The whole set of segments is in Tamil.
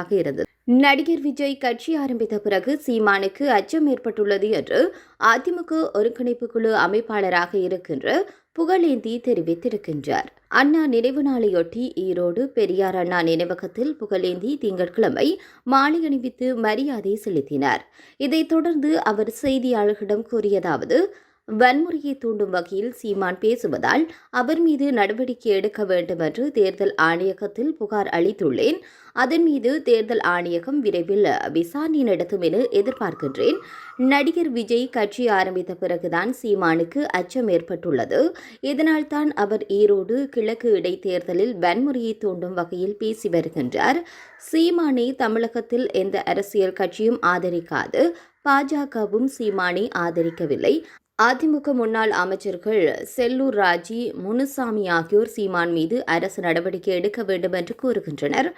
ஆக இருந்தது. நடிகர் விஜய் கட்சி ஆரம்பித்த பிறகு சீமானுக்கு அச்சம் ஏற்பட்டுள்ளது என்று அதிமுக ஒருங்கிணைப்பு குழு அமைப்பாளராக இருக்கின்ற புகழேந்தி தெரிவித்திருக்கின்றார். அண்ணா நினைவு நாளையொட்டி ஈரோடு பெரியார் அண்ணா நினைவகத்தில் புகழேந்தி திங்கட்கிழமை மாலை அணிவித்து மரியாதை செலுத்தினார். இதைத் தொடர்ந்து அவர் செய்தியாளர்களிடம் கூறியதாவது வன்முறையை தூண்டும் வகையில் சீமான் பேசுவதால் அவர் மீது நடவடிக்கை எடுக்க வேண்டும் என்று தேர்தல் ஆணையகத்தில் புகார் அளித்துள்ளேன். அதன் மீது தேர்தல் ஆணையகம் விரைவில் விசாரணை நடத்தும் என எதிர்பார்க்கின்றேன். நடிகர் விஜய் கட்சி ஆரம்பித்த பிறகுதான் சீமானுக்கு அச்சம் ஏற்பட்டுள்ளது. இதனால்தான் அவர் ஈரோடு கிழக்கு இடைத்தேர்தலில் வன்முறையை தூண்டும் வகையில் பேசி வருகின்றார். சீமானை தமிழகத்தில் எந்த அரசியல் கட்சியும் ஆதரிக்காது. பாஜகவும் சீமானை ஆதரிக்கவில்லை. அதிமுக முன்னாள் அமைச்சர்கள் செல்லூர் ராஜி முனுசாமி ஆகியோர் சீமான் மீது அரசு நடவடிக்கை எடுக்க வேண்டும் என்று கூறுகின்றனர்.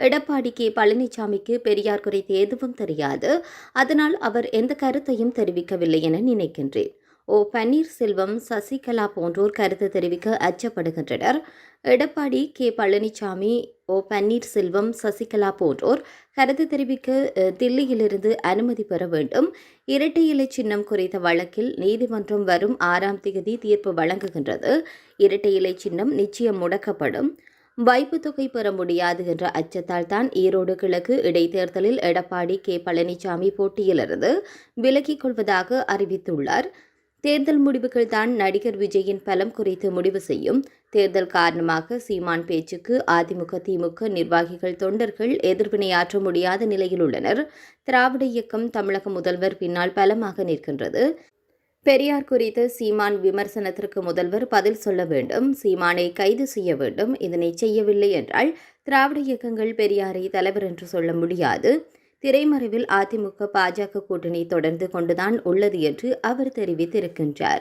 எடப்பாடி கே. பழனிசாமிக்கு பெரியார் குறித்து எதுவும் தெரியாது. அதனால் அவர் எந்த கருத்தையும் தெரிவிக்கவில்லை என நினைக்கின்றேன். ஓ பன்னீர்செல்வம் சசிகலா போன்றோர் கருத்து தெரிவிக்க அச்சப்படுகின்றனர். எடப்பாடி கே. பழனிசாமி ஓ பன்னீர்செல்வம் சசிகலா போன்றோர் கருத்து தெரிவிக்க தில்லியிலிருந்து அனுமதி பெற வேண்டும். இரட்டை இலை சின்னம் குறித்த வழக்கில் நீதிமன்றம் வரும் ஆறாம் தேதி தீர்ப்பு வழங்குகின்றது. இரட்டை இலை சின்னம் நிச்சயம் முடக்கப்படும். வைப்பு தொகை பெற முடியாது என்ற அச்சத்தால் தான் ஈரோடு கிழக்கு இடைத்தேர்தலில் எடப்பாடி கே. பழனிசாமி போட்டியிலிருந்து விலகிக் கொள்வதாக அறிவித்துள்ளார். தேர்தல் முடிவுகள் தான் நடிகர் விஜயின் பலம் குறித்து முடிவு செய்யும். தேர்தல் காரணமாக சீமான் பேச்சுக்கு அதிமுக திமுக நிர்வாகிகள் தொண்டர்கள் எதிர்வினையாற்ற முடியாத நிலையில் உள்ளனர். திராவிட இயக்கம் தமிழக முதல்வர் பின்னால் பலமாக நிற்கின்றது. பெரியார் குறித்த சீமான் விமர்சனத்திற்கு முதல்வர் பதில் சொல்ல வேண்டும். சீமானை கைது செய்ய வேண்டும். இதனை செய்யவில்லை என்றால் திராவிட இயக்கங்கள் பெரியாரை தலைவர் என்று சொல்ல முடியாது. திரைமறைவில் அதிமுக பாஜக கூட்டணி தொடர்ந்து கொண்டுதான் உள்ளது என்று அவர் தெரிவித்திருக்கின்றார்.